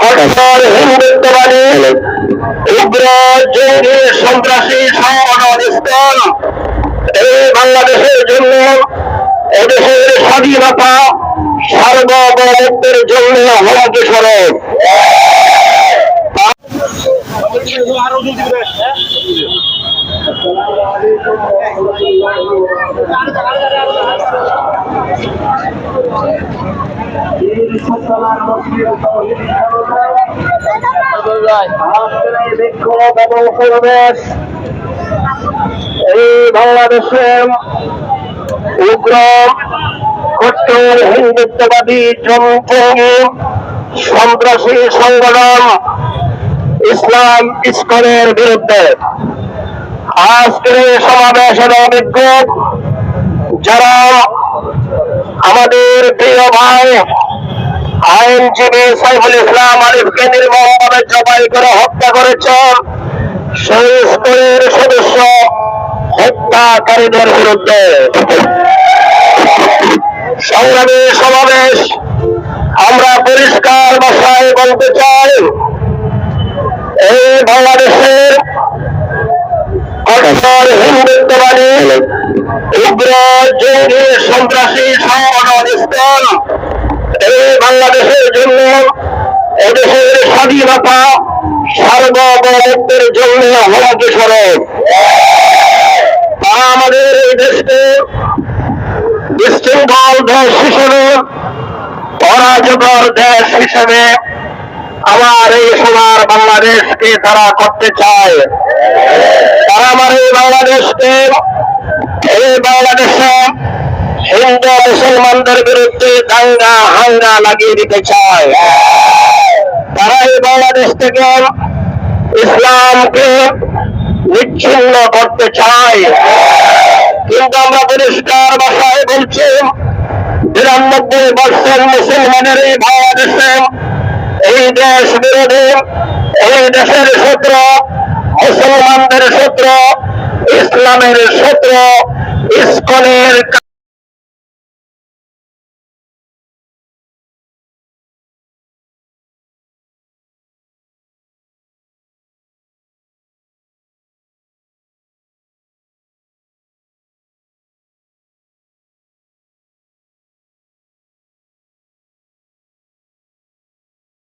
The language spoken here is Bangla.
কঠোর হিন্দুত্ববাদী উগ্র জঙ্গি এই বাংলাদেশের জন্য এদেশের স্বাধীনতা সার্বভৌমত্বের জন্য হওয়াকে স্মরণ বিক্ষোভ এবং এই বাংলাদেশে উগ্র কট্টর হিন্দুত্ববাদী জঙ্গি সন্ত্রাসী সংগঠন ইসলাম ইস্কনের বিরুদ্ধে। আজকের সমাবেশ এবং যারা আমাদের প্রিয় ভাই আইনজীবী সাইফুল ইসলাম আরিফকে নির্মমভাবে জবাই করে হত্যা করেছেন। সেই সদস্য হত্যাকারীদের বিরুদ্ধে। সংগ্রামী সমাবেশ আমরা পরিষ্কার ভাষায় বলতে চাই, এই বাংলাদেশের কঠোর হিন্দুত্ববাদী, উগ্র জঙ্গি সন্ত্রাসী এই বাংলাদেশের জন্য, এদেশের স্বাধীনতা সার্বভৌমত্বের জন্য হওয়াকে স্মরণ। তারা আমাদের এই দেশকে বিশৃঙ্খল দেশ হিসেবে অরাজকর দেশ হিসেবে আমার এই সোনার বাংলাদেশকে তারা করতে চায়। তারা আমার এই বাংলাদেশকে, এই বাংলাদেশে হিন্দু মুসলমানদের বিরুদ্ধে দাঙ্গা, হাঙ্গা লাগিয়ে দিতে চায়। তারা এই বাংলাদেশ থেকে ইসলামকে বিচ্ছিন্ন করতে চায়। কিন্তু আমরা পরিষ্কার ভাষায় বলছি, বিরানব্বই বর্ষের মুসলমানের এই বাংলাদেশে এই দেশ বিরোধী, এই দেশের সূত্র মুসলমানদের সূত্র ইসলামের সূত্র ইস্কনের